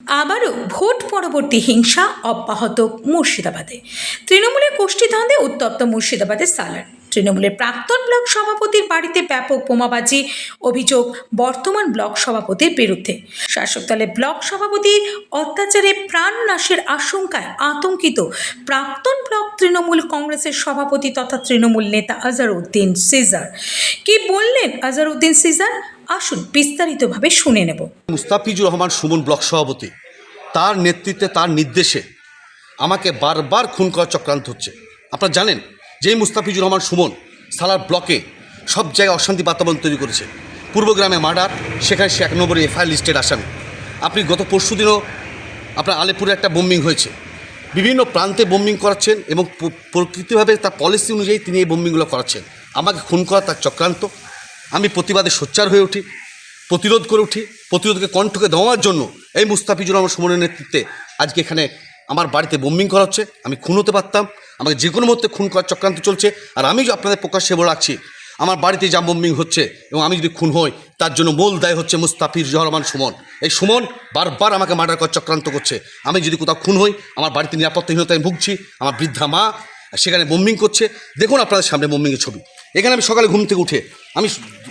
আবারও ভোট পরবর্তী হিংসা অব্যাহত মুর্শিদাবাদে। তৃণমূলের গোষ্ঠীদ্বন্দ্বে উত্তপ্ত মুর্শিদাবাদের সালার। তৃণমূলের প্রাক্তন ব্লক সভাপতির বাড়িতে ব্যাপক বোমাবাজি, অভিযোগ বর্তমান ব্লক সভাপতির বিরুদ্ধে। শাসক দলের ব্লক সভাপতির অত্যাচারে প্রাণ নাশের আশঙ্কায় আতঙ্কিত প্রাক্তন ব্লক তৃণমূল কংগ্রেসের সভাপতি তথা তৃণমূল নেতা আজহারউদ্দিন সিজার। কি বললেন আজহারউদ্দিন সিজার, আসুন বিস্তারিতভাবে শুনে নেব। মুস্তাফিজুর রহমান সুমন ব্লক সভাপতি। তার নেতৃত্বে, তার নির্দেশে আমাকে বারবার খুন করার চক্রান্ত হচ্ছে। আপনারা জানেন যে মুস্তাফিজুর রহমান সুমন সালার ব্লকে সব জায়গায় অশান্তি বাতাবরণ তৈরি করেছে। পূর্বগ্রামে মার্ডার, সেখানে সে এক নম্বরে এফআইআর লিস্টেড আসামি। আপনি গত পরশু দিনও আপনার আলিপুরে একটা বোম্বিং হয়েছে। বিভিন্ন প্রান্তে বোম্বিং করাচ্ছেন এবং প্রকৃতিভাবে তার পলিসি অনুযায়ী তিনি এই বোম্বিংগুলো করাচ্ছেন। আমাকে খুন করা তার চক্রান্ত। আমি প্রতিবাদে সোচ্চার হয়ে উঠি, প্রতিরোধ করে উঠি, প্রতিরোধকে কণ্ঠকে দেওয়ার জন্য এই মুস্তাফিজুর রহমান সুমনের নেতৃত্বে আজকে এখানে আমার বাড়িতে বোম্বিং করা হচ্ছে। আমি খুন হতে পারতাম, আমাকে যে কোনো মুহূর্তে খুন করার চক্রান্ত চলছে। আর আমি আপনাদের প্রকাশ্যে বলে রাখছি, আমার বাড়িতে যা বোম্বিং হচ্ছে এবং আমি যদি খুন হই, তার জন্য মূল দায় হচ্ছে মুস্তাফিজুর রহমান সুমন। এই সুমন বারবার আমাকে মার্ডার করার চক্রান্ত করছে। আমি যদি কোথাও খুন হই, আমার বাড়িতে নিরাপত্তাহীনতায় ভুগছি, আমার বৃদ্ধা মা সেখানে বোম্বিং করছে। দেখুন আপনাদের সামনে বোম্বিংয়ের ছবি। এখানে আমি সকালে ঘুম থেকে উঠে, আমি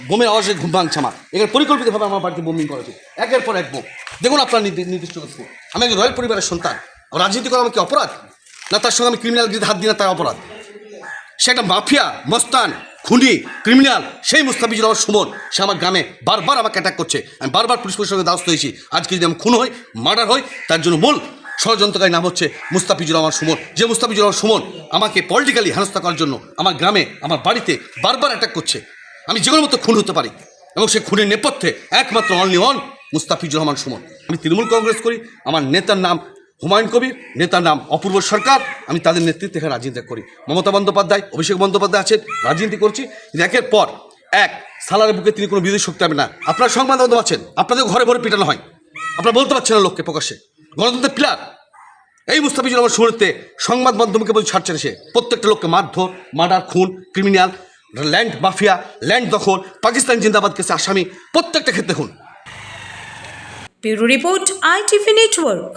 বোমের আওয়াজে ঘুম ভাঙছে আমার। এখানে পরিকল্পিতভাবে আমার বাড়িতে বোম্বিং করা একের পর এক বোম। দেখুন আপনার নির্দিষ্ট কিছু আমি একজন রয়্যাল পরিবারের সন্তান। রাজনীতি করা আমার কি অপরাধ? না, তার সঙ্গে আমি ক্রিমিনাল যদি হাত দিই না, তার অপরাধ? সে একটা মাফিয়া, মস্তান, খুনি ক্রিমিনাল সেই মুস্তাফিজুর রহমান সুমন, সে আমার গ্রামে বারবার আমাকে অ্যাটাক করছে। আমি বারবার পুলিশ সঙ্গে দ্বারস্থ হয়েছি। আজকে যদি আমি খুন হই মার্ডার হই, তার জন্য মূল ষড়যন্ত্রকারী নাম হচ্ছে মুস্তাফিজুর রহমান সুমন। যে মুস্তাফিজুর রহমান সুমন আমাকে পলিটিক্যালি হেনস্থা করার জন্য আমার গ্রামে, আমার বাড়িতে বারবার অ্যাটাক করছে। আমি যে কোনো মতো খুন হতে পারি এবং সে খুনের নেপথ্যে একমাত্র অনলি অন মুস্তাফিজুর রহমান সুমন। আমি তৃণমূল কংগ্রেস করি, আমার নেতার নাম হুমায়ুন কবির, নেতার নাম অপূর্ব সরকার, আমি তাদের নেতৃত্বে এখানে রাজনীতি করি। মমতা বন্দ্যোপাধ্যায়, অভিষেক বন্দ্যোপাধ্যায় আছেন, রাজনীতি করছি। একের পর এক সালারের বুকে তিনি কোনো বিরোধী শক্তি হবে না। আপনার সংবাদ মাধ্যম আছেন, আপনাদের ঘরে ঘরে পিটানো হয়। আপনারা বলতে পারছেন না লোককে প্রকাশ্যে। গণতন্ত্রের পিলার। এই মুস্তাফিজুর আমার শুরুতে সংবাদ মাধ্যমকে বলছে, ছাড়ছে সে। প্রত্যেকটা লোককে মারধর, মার্ডার, খুন, ক্রিমিনাল, ল্যান্ড মাফিয়া, ল্যান্ড দখল, পাকিস্তান জিন্দাবাদকে কেসে আসামি, প্রত্যেকটা ক্ষেত্রে খুন রিপোর্ট আইটিভি নেটওয়ার্ক।